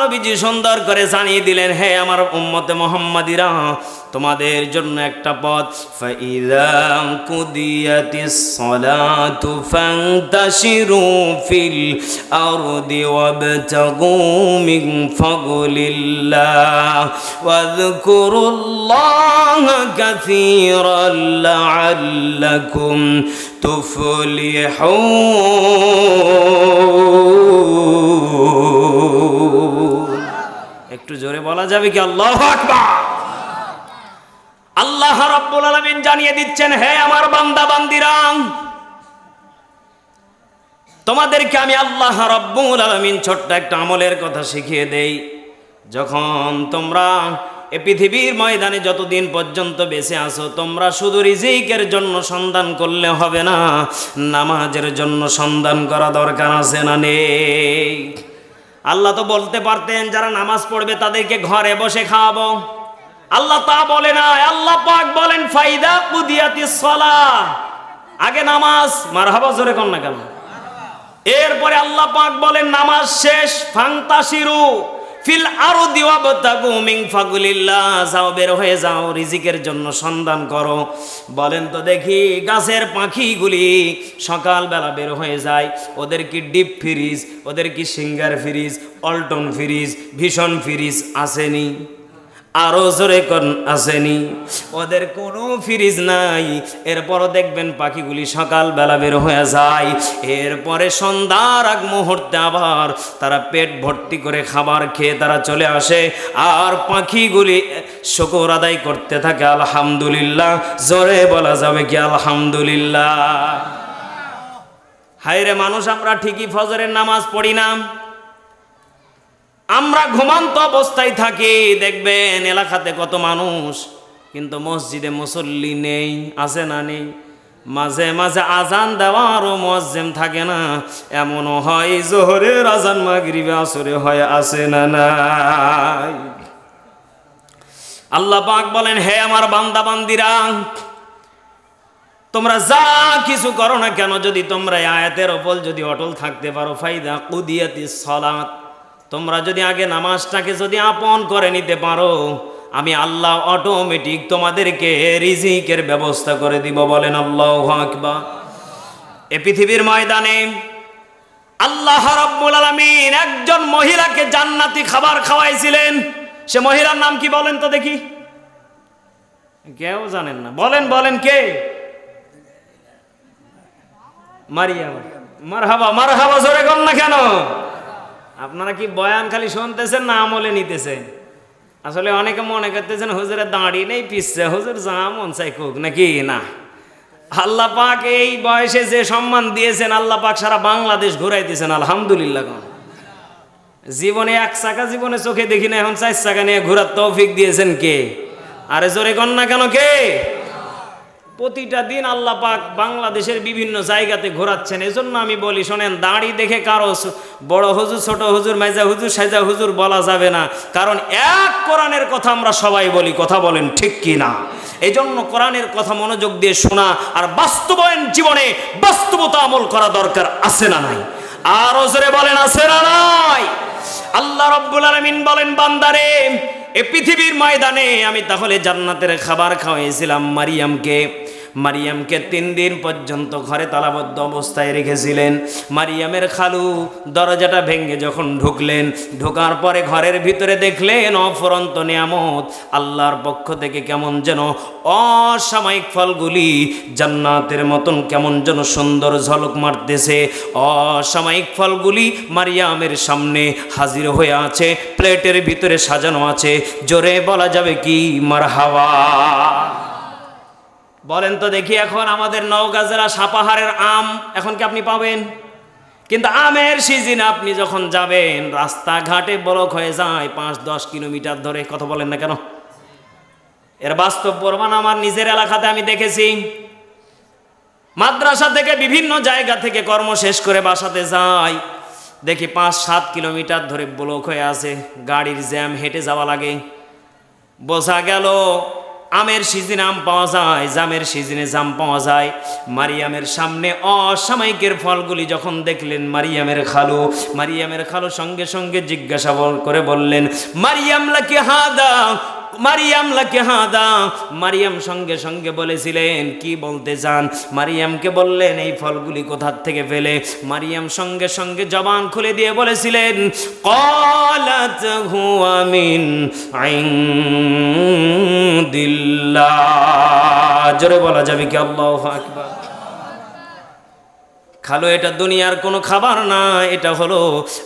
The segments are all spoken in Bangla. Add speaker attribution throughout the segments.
Speaker 1: নবীজি সুন্দর করে জানিয়ে দিলেন, হে আমার উম্মতে মোহাম্মদিরা, তোমাদের জন্য একটা পথ। ফাইদা কুদিয়াতিস সালাতু ফান্তাশিরু ফিল আরদি ওয়াবতাগু মিন ফাদলিল্লাহ ওয়াযকুরুল্লাহা কাসীরান লাআল্লাকুম তুফলিহুন। একটু জোরে বলা যাবে কি? আল্লাহ আল্লাহ রাব্বুল আলামিন জানিয়ে দিচ্ছেন, হে আমার বান্দা, বান্দিরা, তোমাদেরকে আমি আল্লাহ রাব্বুল আলামিন ছোট্ট একটা আমলের কথা শিখিয়ে দেই। যখন তোমরা এ পৃথিবীর ময়দানে যতদিন পর্যন্ত বেঁচে আসো তোমরা শুধু রিজিকের জন্য সন্ধান করলে হবে না, নামাজের জন্য সন্ধান করা দরকার আছে না নেই? আল্লাহ তো বলতে পারতেন, যারা নামাজ পড়বে তাদেরকে ঘরে বসে খাওয়াবো। আল্লাহ তা বলে না, আল্লাহ পাক বলেন, ফাইদা কুদিয়াতি সলা আগে নামাজ, মারহাবা জোরে কন না কেন? এরপরে আল্লাহ পাক বলেন, নামাজ শেষ, ফান্তাসিরু। ফিল আরও দিওয়া বতাগু মিং যাও বের হয়ে যাও, রিজিকের জন্য সন্ধান করো। বলেন তো দেখি, গাছের পাখিগুলি সকালবেলা বের হয়ে যায়। ওদের কি ডিপ ফ্রিজ, ওদের কি সিঙ্গার ফ্রিজ, অল্টন ফ্রিজ, ভীষণ ফ্রিজ আসেনি। আরও জোরে কন, আসেনি। ওদের কোনো ফ্রিজ নাই। এরপরও দেখবেন পাখিগুলি সকালবেলা বের হয়ে যায়। এরপরে সন্ধ্যার আগ মুহূর্তে আবার তারা পেট ভর্তি করে খাবার খেয়ে তারা চলে আসে। আর পাখিগুলি শকর আদায় করতে থাকে, আলহামদুলিল্লাহ। জোরে বলা যাবে কি আলহামদুলিল্লাহ? হায়রে মানুষ, আমরা ঠিকই ফজরের নামাজ পড়ি না। আমরা ঘুমান্ত অবস্থায় থাকি, দেখবেন এলাকাতে কত মানুষ, কিন্তু মসজিদে মুসল্লি নেই, আছে না নেই। মাঝে মাঝে আজান দেওয়ারও মজ্জেম থাকে না, এমনও হয় জোহরের আজান মাগরিবে, আসরে হয় আসে না নাই। আল্লাহ পাক বলেন, হে আমার বান্দা, বান্দিরা, তোমরা যা কিছু করো না কেন, যদি তোমরা আয়াতের ওপর যদি অটল থাকতে পারো, ফাইদা কুদিয়াতি সলাত। তোমরা যদি আগে নামাজটাকে যদি আপন করে নিতে পারো, আমি আল্লাহ অটোমেটিক তোমাদেরকে রিজিকের ব্যবস্থা করে দিব, বলেন আল্লাহ আকবা এ পৃথিবীর ময়দানে আল্লাহ রাব্বুল আলামিন একজন মহিলাকে জান্নাতি খাবার খাওয়াইছিলেন। সে মহিলার নাম কি বলেন তো দেখি? কেউ জানেন না। বলেন বলেন কে? মারিয়াম। মারহাবা মারহাবা জোরে কর না কেন? আপনারা কি বয়ান খালি শুনতেছেন না আমলে নিতেছেন? আসলে অনেকে মনে করতেছেন, হুজুরের দাঁড়িয়ে নেই, পিসছে। হুজুর যা মন চাই কুক নাকি? না। আল্লাহ পাক এই বয়সে যে সম্মান দিয়েছেন, আল্লাহ পাক সারা বাংলাদেশ ঘুরাই দিয়েছেন আলহামদুলিল্লাহ জীবনে এক চাকা জীবনে চোখে দেখি না, এখন চার চাকা নিয়ে ঘোরার তৌফিক দিয়েছেন কে? আরে জোরে কন না কেন কে? প্রতিটা দিন আল্লাহ পাক বাংলাদেশের বিভিন্ন জায়গাতে ঘোরাচ্ছেন। এজন্য আমি বলি, শোনেন, দাড়ি দেখে কারও বড় হুজুর, ছোট হুজুর মাইজা হুজুর সাইজা হুজুর বলা যাবে না। কারণ এক কোরআনের কথা আমরা সবাই বলি, কথা বলেন ঠিক কি না? এই জন্য কোরআনের কথা মনোযোগ দিয়ে শোনা আর বাস্তবায়ন জীবনে বাস্তবতা আমল করা দরকার, আছে না নাই? আর ওজরে বলেন, আছে না নাই? আল্লাহ রব্বুল আলামিন বলেন, বান্দারে, এ পৃথিবীর ময়দানে আমি তাহলে জান্নাতের খাবার খাওয়াইছিলাম মারিয়ামকে। মারিয়ামকে তিন দিন পর্যন্ত ঘরে তালাবদ্ধ অবস্থায় রেখেছিলেন। মারিয়ামের খালু দরজাটা ভেঙে যখন ঢুকলেন, ঢোকার পরে ঘরের ভিতরে দেখলেন, অফরন্ত নিয়ামত, আল্লাহর পক্ষ থেকে কেমন যেন অসাময়িক ফলগুলি জান্নাতের মতন কেমন যেন সুন্দর ঝলক মারতেছে। অসাময়িক ফলগুলি মারিয়ামের সামনে হাজির হয়ে আছে, প্লেটের ভিতরে সাজানো আছে। জোরে বলা যাবে কি মার হাওয়া বলেন তো দেখি এখন আমাদের নওগাঁ জেলা সাপাহারের আম এখন কি আপনি পাবেন? কিন্তু আমের সিজন আপনি যখন যাবেন, রাস্তাঘাটে ব্লক হয়ে যায়, পাঁচ দশ কিলোমিটার ধরে, কথা বলেন না কেন? এর বাস্তব প্রমাণ আমার নিজের এলাকাতে আমি দেখেছি। মাদ্রাসা থেকে বিভিন্ন জায়গা থেকে কর্ম শেষ করে বাসাতে যাই দেখি পাঁচ সাত কিলোমিটার ধরে ব্লক হয়ে আছে, গাড়ির জ্যাম হেঁটে যাওয়া লাগে। বোঝা গেল আমের সিজনে আম পাওয়া যায়, জামের সিজনে জাম পাওয়া যায়। মারিয়ামের সামনে অসামায়িকের ফলগুলি যখন দেখলেন, মারিয়ামের খালু মারিয়ামের খালু সঙ্গে সঙ্গে জিজ্ঞাসা করে বললেন, মারিয়াম লাকি হাদা? মারিয়াম লাকে হাদা মারিয়াম সঙ্গে সঙ্গে বলেছিলেন, কি বলতে চান? মারিয়ামকে বললেন, এই ফলগুলি কোথার থেকে ফেলে মারিয়াম সঙ্গে সঙ্গে জবান খুলে দিয়ে বলেছিলেন, কলাত হুয়া মিন ইনদিল্লাহ। জোরে বলা যাবে কি আল্লাহু আকবার? খালো, এটা দুনিয়ার কোনো খাবার না, এটা হলো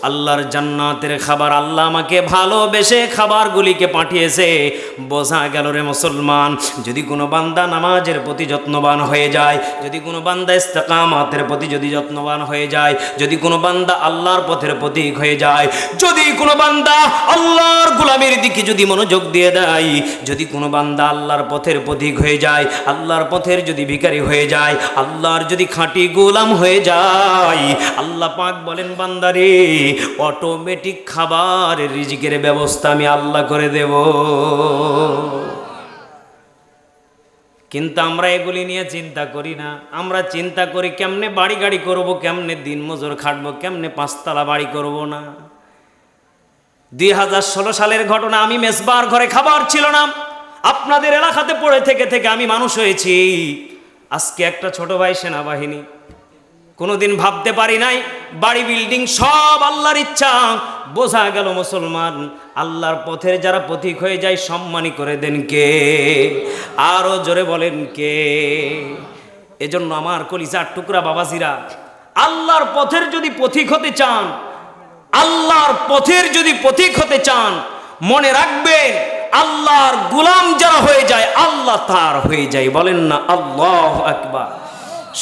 Speaker 1: আল্লাহর জান্নাতের খাবার। আল্লাহ আমাকে ভালোবেসে খাবারগুলিকে পাঠিয়েছে। বোঝা গেল রে মুসলমান, যদি কোনো বান্দা নামাজের প্রতি যত্নবান হয়ে যায়, যদি কোনো বান্দা ইস্তেকামাতের প্রতি যদি যত্নবান হয়ে যায়, যদি কোনো বান্দা আল্লাহর পথের প্রতীক হয়ে যায়, যদি কোনো বান্দা আল্লাহর গোলামের দিকে যদি মনোযোগ দিয়ে দেয়, যদি কোনো বান্দা আল্লাহর পথের প্রতীক হয়ে যায়, আল্লাহর পথের যদি ভিখারি হয়ে যায়, আল্লাহর যদি খাঁটি গোলাম হয়ে যায় আল্লাহ পাক বলেন, বান্দারে অটোমেটিক খাবার রিজিকের ব্যবস্থা আমি আল্লাহ করে দেব। কিন্তু আমরা এগুলি নিয়ে চিন্তা করি না। আমরা চিন্তা করি, কেমনে বাড়ি গাড়ি করব, কেমনে দিন মজুর খাটবো, কেমনে পাঁচতলা বাড়ি করব না। দুই হাজার ষোলো সালের ঘটনা, আমি মেসবার ঘরে খাবার ছিল না। আপনাদের এলাকাতে পড়ে থেকে থেকে আমি মানুষ হয়েছি। আজকে একটা ছোট ভাই সেনাবাহিনী কোনোদিন ভাবতে পারি নাই, বাড়ি, বিল্ডিং সব আল্লাহর ইচ্ছা। বোঝা গেল মুসলমান, আল্লাহর পথের যারা পথিক হয়ে যায় সম্মানী করে দেন কে? আরও জোরে বলেন কে? এজন্য আমার কলিজার টুকরা বাবাজিরা, আল্লাহর পথের যদি পথিক হতে চান, আল্লাহর পথের যদি পথিক হতে চান, মনে রাখবেন, আল্লাহর গুলাম যারা হয়ে যায়, আল্লাহ তার হয়ে যায়। বলেন না, আল্লাহ আকবার।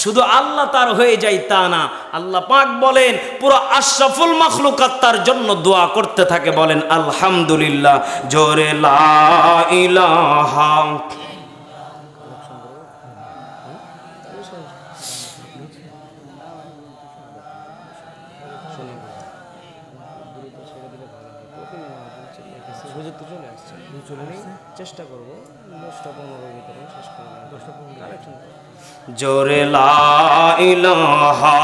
Speaker 1: শুধু আল্লাহ তার হয়ে যায় তা না। আল্লাহ পাক বলেন, পুরো আশরাফুল মাখলুকাত তার জন্য দোয়া করতে থাকে, বলেন, আলহামদুলিল্লাহ, জোরে লা নেই
Speaker 2: চেষ্টা করব। দশটা পনেরো ভিতরে শেষ করব দশটা পনেরো।
Speaker 1: জোরে লা ইলাহা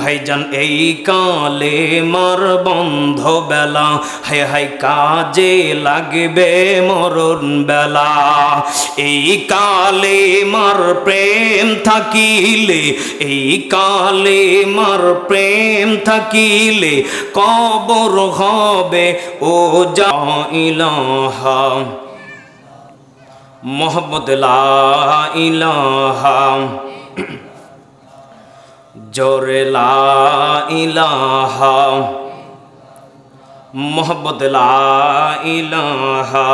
Speaker 1: ভাইজান, এই কালে মার বন্ধ বেলা হাই হাই কাজে লাগবে মরণ বেলা। এই কালে মার প্রেম থাকিলে, এই কালে মার প্রেম থাকিলে কবর হবে, ও যা মোহাম্মদ লা ইলাহা। জোরে ইলাহা মোহাম্মদ ইলাহা।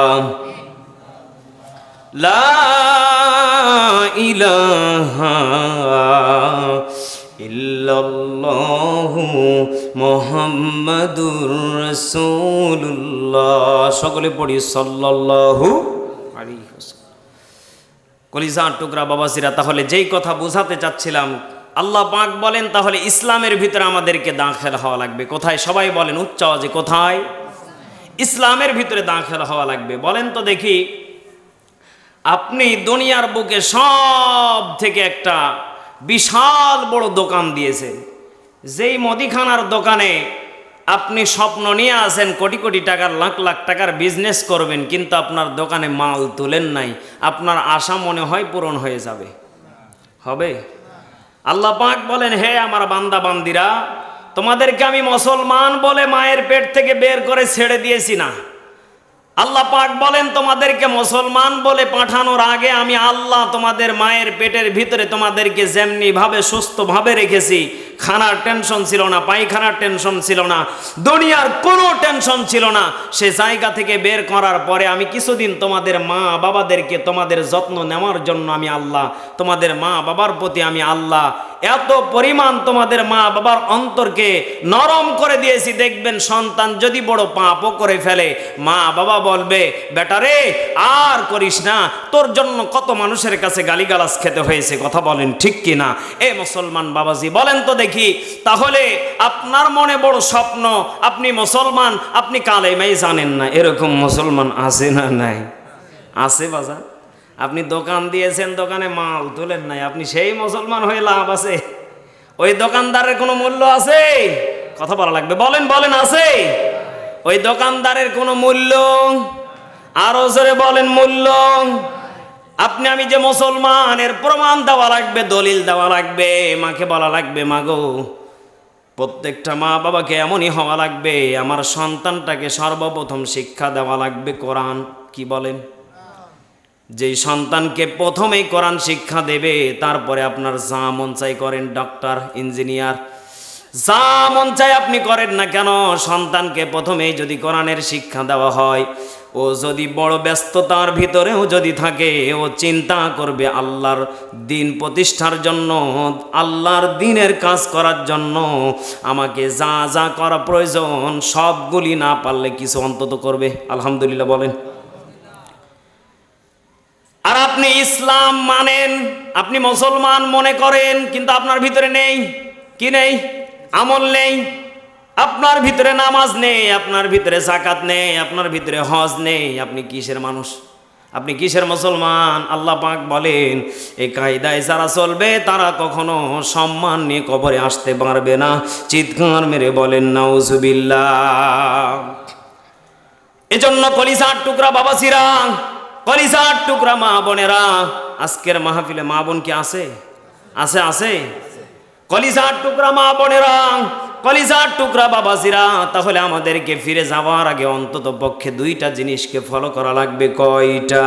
Speaker 1: লা ইলাহা ইল্লাল্লাহু মুহাম্মাদুর রাসূলুল্লাহ। সকলে পড়ি সাল্লাল্লাহু আলাইহি ওয়াসাল্লাম। কলিজার টুকরা বাবাসিরা তাহলে যেই কথা বোঝাতে চাচ্ছিলাম আল্লাহ পাক বলেন, তাহলে ইসলামের ভিতরে আমাদেরকে দাখিল হওয়া লাগবে। কোথায়? সবাই বলেন, উচ্চ আওয়াজে কোথায়? ইসলামের ভিতরে দাখিল হওয়া লাগবে। বলেন তো দেখি, আপনি দুনিয়ার বুকে সব থেকে একটা বিশাল বড় দোকান দিয়েছে যেই মদিখানার দোকানে আপনি স্বপ্ন নিয়ে আসেন কোটি কোটি টাকার, লাখ লাখ টাকার বিজনেস করবেন, কিন্তু আপনার দোকানে মাল তুলেন নাই। আপনার আশা মনে হয় পূরণ হয়ে যাবে। হবে? আল্লাহ পাক বলেন, হে আমার বান্দা বান্দিরা, তোমাদেরকে আমি মুসলমান বলে মায়ের পেট থেকে বের করে ছেড়ে দিয়েছি না। আল্লাহ পাক বলেন, তোমাদেরকে মুসলমান বলে পাঠানোর আগে আমি আল্লাহ তোমাদের মায়ের পেটের ভিতরে তোমাদেরকে যেমনিভাবে সুস্থভাবে রেখেছি খানার টেনশন ছিল না, পায়খানার টেনশন ছিল না, দুনিয়ার কোনো টেনশন ছিল না। সে জায়গা থেকে বের করার পরে আমি কিছুদিন তোমাদের মা বাবাদেরকে তোমাদের যত্ন নেওয়ার জন্য আমি আল্লাহ, তোমাদের মা বাবার প্রতি আমি আল্লাহ। এত পরিমাণ তোমাদের মা বাবার অন্তরকে নরম করে দিয়েছি, দেখবেন সন্তান যদি বড় পাপও করে ফেলে, মা বাবা বলবে বেটারে আর করিস না, তোর জন্য কত মানুষের কাছে গালিগালাজ খেতে হয়েছে, কথা বলেন ঠিক কি না এ মুসলমান বাবাজি, বলেন তো দেখি, তাহলে আপনার মনে বড় স্বপ্ন, আপনি মুসলমান, আপনি কালেমাই জানেন না। এরকম মুসলমান আছে না নাই? আছে বাজার আপনি দোকান দিয়েছেন, দোকানে মাল তোলেন নাই। আপনি সেই মুসলমান হয়ে লাভ আছে। ওই দোকানদারের কোনো মূল্য আছে? কথা বলা লাগবে। বলেন বলেন, আছে? ওই দোকানদারের কোনো মূল্য? আরও জোরে বলেন, মূল্য? আপনি আমি যে মুসলমানের প্রমাণ দেওয়া লাগবে, দলিল দেওয়া লাগবে, মাকে বলা লাগবে, মাগো, প্রত্যেকটা মা বাবাকে এমনই হওয়া লাগবে, আমার সন্তানটাকে সর্বপ্রথম শিক্ষা দেওয়া লাগবে কোরআন। কি বলেন? যেই সন্তানকে প্রথমেই কোরআন শিক্ষা দেবে, তারপরে আপনার যা মন চাই করেন, ডক্টর, ইঞ্জিনিয়ার, যা মন চাই আপনি করেন না কেন, সন্তানকে প্রথমেই যদি কোরআনের শিক্ষা দেওয়া হয় ও যদি বড় ব্যস্ততার ভিতরেও যদি থাকে, ও চিন্তা করবে আল্লাহর দিন প্রতিষ্ঠার জন্য, আল্লাহর দিনের কাজ করার জন্য। আমাকে যা যা করা প্রয়োজন, সবগুলি না পারলে কিছু অন্তত করবে। আলহামদুলিল্লাহ বলেন। আর আপনি ইসলাম মানেন, আপনি মুসলমান মনে করেন, কিন্তু আপনার ভিতরে নেই। কি নেই? আমল নেই। আপনার ভিতরে নামাজ নেই, আপনার ভিতরে জাকাত নেই, আপনার ভিতরে হজ নেই। আপনি কিসের মানুষ? আপনি কিসের মুসলমান? আল্লাহ পাক বলেন এই কায়দায় যারা চলবে, তারা কখনো সম্মান নিয়ে কবরে আসতে পারবে না। চিৎকার মেরে বলেন, নাউজুবিল্লাহ। এজন্য কলিসার টুকরা বাবা সিরা কলিসার টুকরা মা বোনেরা, আজকের মাহফিলে মা বোন কি আছে? আছে আছে? কলিসার টুকরা মা বোনেরা কলিসার টুকরা বাবাসিরা তাহলে আমাদেরকে ফিরে যাওয়ার আগে অন্তত পক্ষে দুইটা জিনিসকে ফলো করা লাগবে। কয়টা?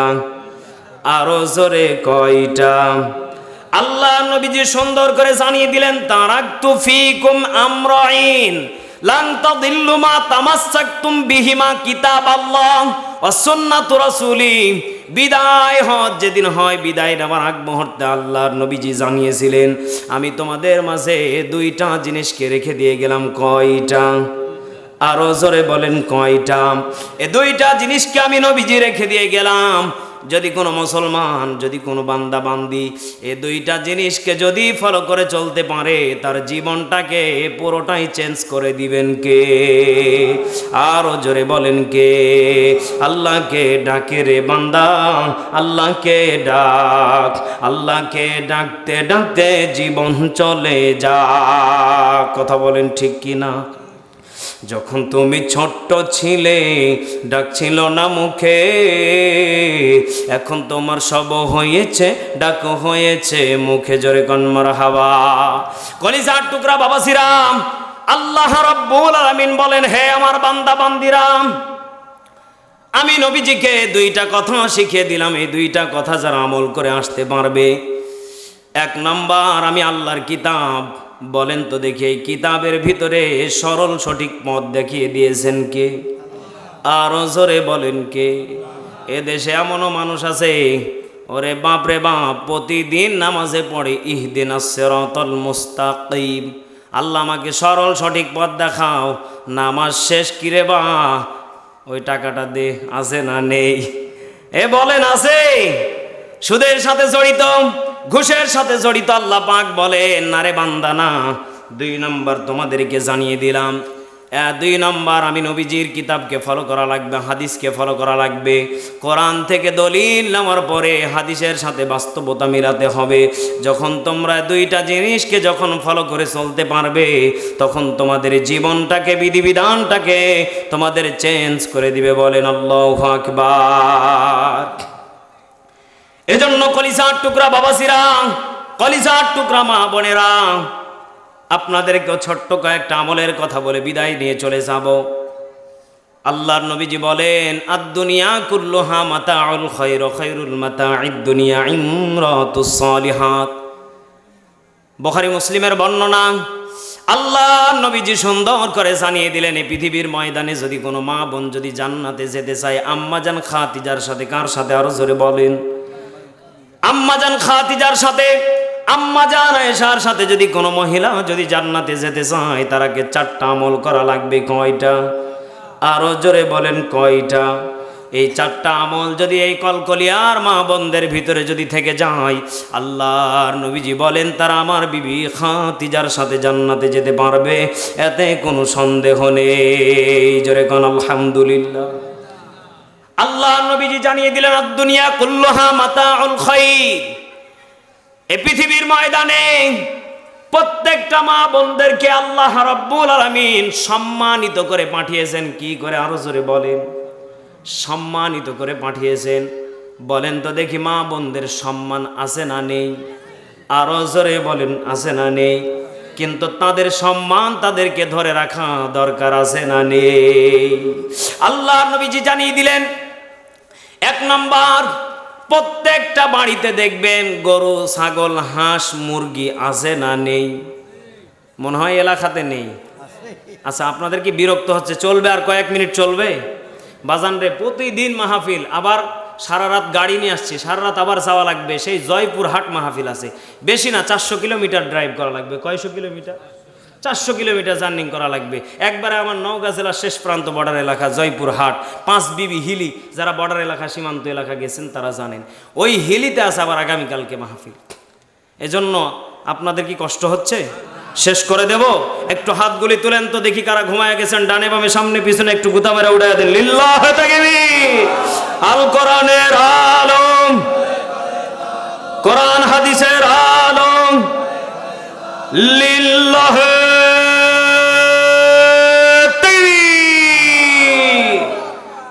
Speaker 1: আরও জোরে কয়টা? আল্লাহ নবীজি সুন্দর করে জানিয়ে দিলেন, তারাক্তু ফিকুম আমরাইন, লান তাদিল্লু মা তামাসসাকতুম বিহিমা কিতাব আল্লাহ ওয়া সুন্নাতু রাসূলি, বিদায় হজ যেদিন হয়, বিদায় নেওয়ার আগ মুহূর্তে আল্লাহর নবীজি জানিয়েছিলেন, আমি তোমাদের মাঝে দুইটা জিনিসকে রেখে দিয়ে গেলাম, কয়টা? আরও জোরে বলেন, কয়টা? এ দুইটা জিনিসকে আমি নবীজি রেখে দিয়ে গেলাম। যদি কোনো মুসলমান, যদি কোনো বান্দা, বান্দি এ দুইটা জিনিসকে যদি ফলো করে চলতে পারে, তার জীবনটাকে পুরোটাই চেঞ্জ করে দিবেন কে? আরও জোরে বলেন কে? আল্লাহকে ডাকে রে বান্দা, আল্লাহকে ডাক, আল্লাহকে ডাকতে ডাকতে জীবন চলে যা কথা বলেন ঠিক কি না যখন তুমি ছোট্ট ছিলে, ডাকছিল না মুখে। এখন তোমার সব হয়েছে, ডাক হয়েছে, মুখে জোরে কন্মর হাওয়া। কলিজার টুকরা বাবা সিরাম আল্লাহ রব্বুল আলামিন বলেন, হে আমার বান্দা বান্দিরাম আমি নবীজিকে দুইটা কথা শিখিয়ে দিলাম। এই দুইটা কথা যারা আমল করে আসতে পারবে। এক নম্বর, আমি আল্লাহর কিতাব বলেন তো দেখি, এই কিতাবের ভিতরে সরল সঠিক পথ দেখিয়ে দিয়েছেন কে? আরও জোরে বলেন কে? এ দেশে এমনও মানুষ আছে, ওরে বাপ রে বাপ, প্রতিদিন নামাজে পড়ে, ইহদিন আসরাতল মুস্তাকিম। আল্লাহ আমাকে সরল সঠিক পথ দেখাও, নামাজ শেষ কিরে বা, ওই টাকাটা দে, আছে না নেই? এ বলেন, আছে? সুদের সাথে জড়িত? ঘুষের সাথে জড়িত আল্লাহ পাক বলেন নারে বান্দা না, দুই নম্বর তোমাদেরকে জানিয়ে দিলাম। দুই নম্বর, আমি নবীজির কিতাবকে ফলো করা লাগবে, হাদিসকে ফলো করা লাগবে। কোরআন থেকে দলিল নেওয়ার পরে হাদিসের সাথে বাস্তবতা মিলাতে হবে। যখন তোমরা দুইটা জিনিসকে যখন ফলো করে চলতে পারবে, তখন তোমাদের জীবনটাকে, বিধিবিধানটাকে তোমাদের চেঞ্জ করে দিবে বলেন আল্লাহ আকবার। এজন্য কলিজার টুকরা বাবাসিরা, কলিজার টুকরা মা বোনেরা, আপনাদেরকেও ছোট্ট কয়েকটা আমলের কথা বলে বিদায় নিয়ে চলে যাব। আল্লাহর নবীজি বলেন আদ দুনিয়া মাতা মাতাউল খৈর খৈরুল মাতাঈদ দুনিয়া ইমরাতুস সালিহাত। বখারি মুসলিমের বর্ণনা আল্লাহ নবীজি সুন্দর করে জানিয়ে দিলেন এই পৃথিবীর ময়দানে যদি কোনো মা বোন যদি জান্নাতে যেতে চায় আম্মাজান খাতিজার সাথে কার সাথে আরও জোরে বলেন? আম্মাজান খাতিজার সাথে আম্মাজান আয়েশার সাথে যদি কোনো মহিলা যদি জান্নাতে যেতে চায় তারাকে চারটা আমল করা লাগবে কয়টা? আরও জোরে বলেন কয়টা? এই চারটা আমল যদি এই কলকলিয়ার মা বন্ধের ভিতরে যদি থেকে যায়, আল্লাহর নবীজি বলেন, তারা আমার বিবি খাতিজার সাথে জান্নাতে যেতে পারবে, এতে কোনো সন্দেহ নেই। জোরে কোন, আলহামদুলিল্লাহ। আল্লাহ নবীজি জানিয়ে দিলেন দুনিয়া কুল্লহা খাইর। এ পৃথিবীর ময়দানে প্রত্যেকটা মা বোনদেরকে আল্লাহ রাব্বুল আলামিন সম্মানিত করে পাঠিয়েছেন। কি করে আরও জোরে বলেন? সম্মানিত করে পাঠিয়েছেন। বলেন তো দেখি মা বোনদের সম্মান আছে না নেই? আরও জোরে বলেন, আছে না নেই? কিন্তু তাদের সম্মান তাদেরকে ধরে রাখা দরকার আছে না নেই? আল্লাহ নবীজি জানিয়ে দিলেন এক নাম্বার, প্রত্যেকটা বাড়িতে দেখবেন গরু, ছাগল, হাঁস, মুরগি আছে না নেই? মনে হয় এলাকাতে নেই। আচ্ছা আপনাদের কি বিরক্ত হচ্ছে? চলবে আর কয়েক মিনিট চলবে? বাজান রে, প্রতিদিন মাহফিল, আবার সারা রাত গাড়ি নিয়ে আসছি, সারা রাত আবার যাওয়া লাগবে। সেই জয়পুর হাট মাহফিল আছে। বেশি না, চারশো কিলোমিটার ড্রাইভ করা লাগবে। কয়শো কিলোমিটার? চারশো কিলোমিটার জার্নিং করা লাগবে। একবারে আমার নওগাঁ জেলার শেষ প্রান্ত বর্ডার এলাকা জয়পুর হাট পাঁচ বিবি হিলি, যারা বর্ডার এলাকা, সীমান্ত এলাকা গেছেন, তারা জানেন। ওই হিলিতে আছে আবার আগামীকালকে মাহফিল। এজন্য আপনাদের কি কষ্ট হচ্ছে? শেষ করে দেব। একটু হাতগুলি তুলেন তো দেখি কারা ঘুমায় গেছেন। ডানে বামে, সামনে, পিছনে একটু গুতা মেরে উড়াই দেন। লিল্লাহ আল কোরআনের আলম। কোরআন হাদিসের আলম। লিল্লাহ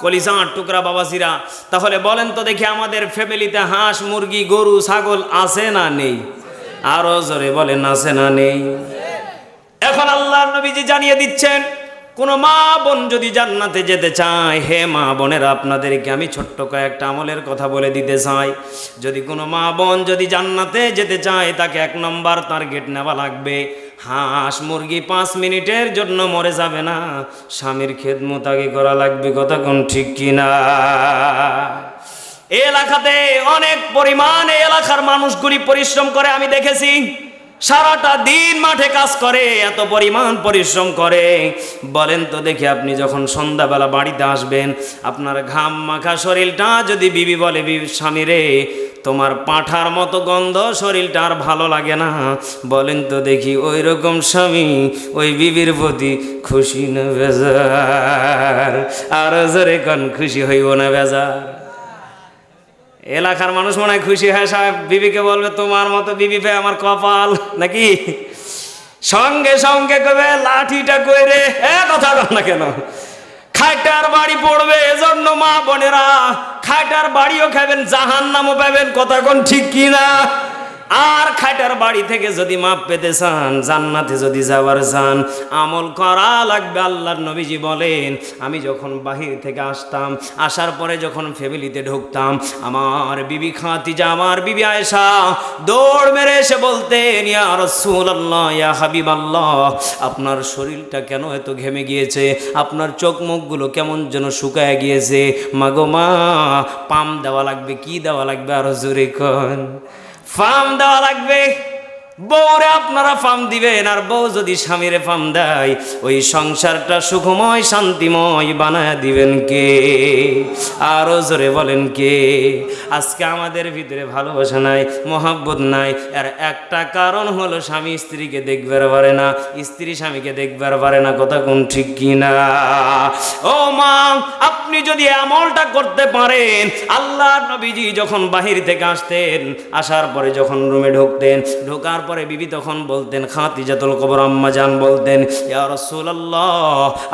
Speaker 1: কলিজার টুকরা বাবাজিরা। তাহলে বলেন তো দেখি আমাদের ফ্যামিলিতে হাঁস, মুরগি, গরু, ছাগল আছে না নেই? আরও জোরে বলেন, আছে না নেই? এখন আল্লাহ নবীজি জানিয়ে দিচ্ছেন, কোন মা বোন যদি জান্নাতে যেতে চায়, হে মা বোনেরা, আপনাদেরকে আমি ছোট্ট কয়েকটা আমলের কথা বলে দিতে চাই। যদি কোনো মা বোন যদি জান্নাতে যেতে চায়, তাকে এক নম্বর টার্গেট নেওয়া লাগবে। হাঁস মুরগি পাঁচ মিনিটের জন্য মরে যাবে না। স্বামীর খেদমত আগে করা লাগবে, কথা কোন ঠিক কিনা? এলাকাতে অনেক পরিমাণ এলাকার মানুষগুলি পরিশ্রম করে, আমি দেখেছি। সারাটা দিন মাঠে কাজ করে, এত পরিমাণ পরিশ্রম করে। বলেন তো দেখি আপনি যখন সন্ধ্যাবেলা বাড়িতে আসবেন, আপনার ঘাম মাখা শরীরটা যদি বিবি বলে, বিবি স্বামী রে, তোমার পাঁঠার মতো গন্ধ শরীরটা আর ভালো লাগে না। বলেন তো দেখি ওই রকম স্বামী ওই বিবির প্রতি খুশি না বেজার। আর জোরে কন, খুশি হইব না বেজার। এলাকার মানুষ মনে হয় খুশি হয় সাহেব বিবিকে বলবে, তোমার মতো বিবি পেয়ে আমার কপাল। নাকি? সঙ্গে সঙ্গে কবে লাঠিটা কইরে, এ কথা কর না কেন? খাইটার বাড়ি পড়বে এজন্য মা বোনেরা। খাইটার বাড়িও খাবেন জাহান নামও পাবেন, কথা কোন ঠিক কি না আর খাইটার বাড়ি থেকে যদি মাপ পেতে চান, জান্নাতে যদি যাওয়ার চান, আমল করা লাগবে আল্লাহর নবীজি বলেন। আমি যখন বাহির থেকে আসতাম, আসার পরে যখন ফ্যামিলিতে ঢুকতাম, আমার বিবি খাতিজা, আমার বিবি আয়েশা দৌড় মেরে এসে বলতেন, ইয়া রাসূলুল্লাহ, ইয়া হাবিবাল্লাহ, আপনার শরীরটা কেন এত ঘেমে গিয়েছে? আপনার চোখ মুখগুলো কেমন যেন শুকায় গিয়েছে? মাগো মা, পাম দেওয়া লাগবে, কি দেওয়া লাগবে আরও জোরে কন? ফার্ম দেওয়া লাগবে। বউরে আপনারা ফার্ম দিবেন, আর বউ যদি স্বামীরে ফার্ম দেয়, ওই সংসারটা সুখময়, শান্তিময় বানায় দিবেন কে? আরও জোরে বলেন কে? আজকে আমাদের ভিতরে ভালোবাসা নাই, মহাব্বত নাই, আর একটা কারণ হলো স্বামী স্ত্রীকে দেখবার পারে না। স্ত্রী স্বামীকে দেখবার পারে না, কথা কোন ঠিক কি না ও মা, আপনি যদি আমলটা করতে পারেন, আল্লাহ নবীজি যখন বাহির থেকে আসতেন, আসার পরে যখন রুমে ঢুকতেন, ঢোকার পরে বিবি তখন বলতেন খাতি জাতুল কবর আম্মা জান বলতেন, ইয়া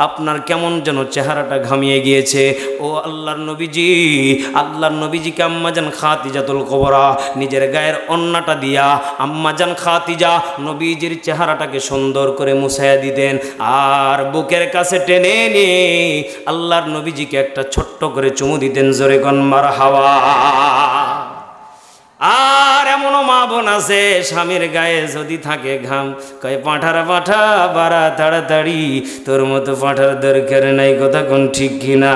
Speaker 1: আপনার কেমন যেন চেহারাটা ঘামিয়ে গিয়েছে। ও আল্লাহর নবীজি, আল্লাহর নবীজিকে আম্মা জান খাতি জাতুল কবরা, নিজের গায়ের অন্যটা দিয়া আম্মা জান খাতিজা নবীজির চেহারাটাকে সুন্দর করে মুছাইয়া দিতেন। আর বুকের কাছে টেনে নিয়ে আল্লাহর নবীজিকে একটা ছোট্ট করে চুমু দিতেন, জোরে গনমার হাওয়া আর এমনও মা বোন আছে, স্বামীর গায়ে যদি থাকে ঘাম। কয়, পাঁঠার পাঠা, বাড়া তাড়াতাড়ি, তোর মতো পাঁঠার দরকার নাই, কথা কোন ঠিক কিনা?